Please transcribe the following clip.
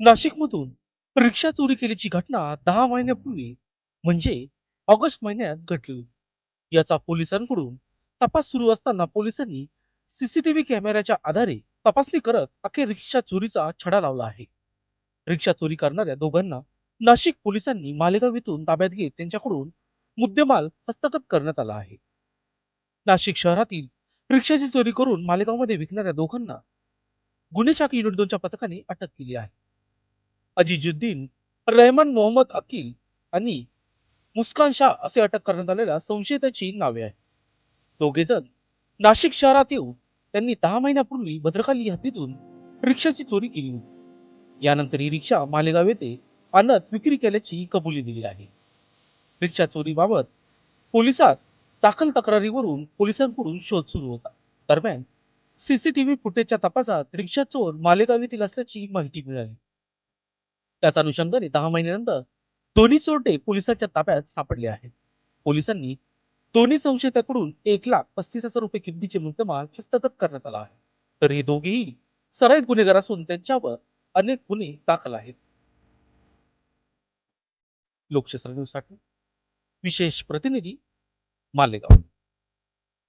नाशिकमधून रिक्षा चोरी केल्याची घटना दहा महिन्यापूर्वी म्हणजे ऑगस्ट महिन्यात घडली. याचा पोलिसांकडून तपास सुरू असताना पोलिसांनी सीसीटीव्ही कॅमेऱ्याच्या आधारे तपासणी करत अखेर रिक्षा चोरीचा छडा लावला आहे. रिक्षा चोरी करणाऱ्या दोघांना नाशिक पोलिसांनी मालेगाव येथून ताब्यात घेत त्यांच्याकडून मुद्देमाल हस्तगत करण्यात आला आहे. नाशिक शहरातील रिक्षाची चोरी करून मालेगावमध्ये विकणाऱ्या दोघांना गुन्हे शाखा युनिट दोनच्या पथकाने अटक केली आहे. अजिजुद्दीन रहमान मोहम्मद अकील आणि मुस्कान शाह असे अटक करण्यात आलेल्या संशयिताची नावे आहेत. दोघे जण नाशिक शहरात येऊन त्यांनी दहा महिन्यापूर्वी भद्रकाली हद्दीतून रिक्षाची चोरी केली होती. यानंतर ही रिक्षा मालेगाव येथे आणत विक्री केल्याची कबुली दिली आहे. रिक्षा चोरीबाबत पोलिसात दाखल तक्रारीवरून पोलिसांकडून शोध सुरू होता. दरम्यान सीसीटीव्ही फुटेजच्या तपासात रिक्षा चोर मालेगाव येथील असल्याची माहिती मिळाली. त्याच अनुषंगाने दहा महिन्यानंतर दोन्ही चोरटे पोलिसांच्या ताब्यात सापडले आहेत. पोलिसांनी दोन्ही संशयिताकडून एक लाख पस्तीस हजार रुपये किमतीचे मुद्देमाल हस्तगत करण्यात आला आहे. तर हे दोघेही सराईत गुन्हेगार असून त्यांच्यावर अनेक गुन्हे दाखल आहेत. लोकशास्त्र न्यूजसाठी विशेष प्रतिनिधी मालेगाव.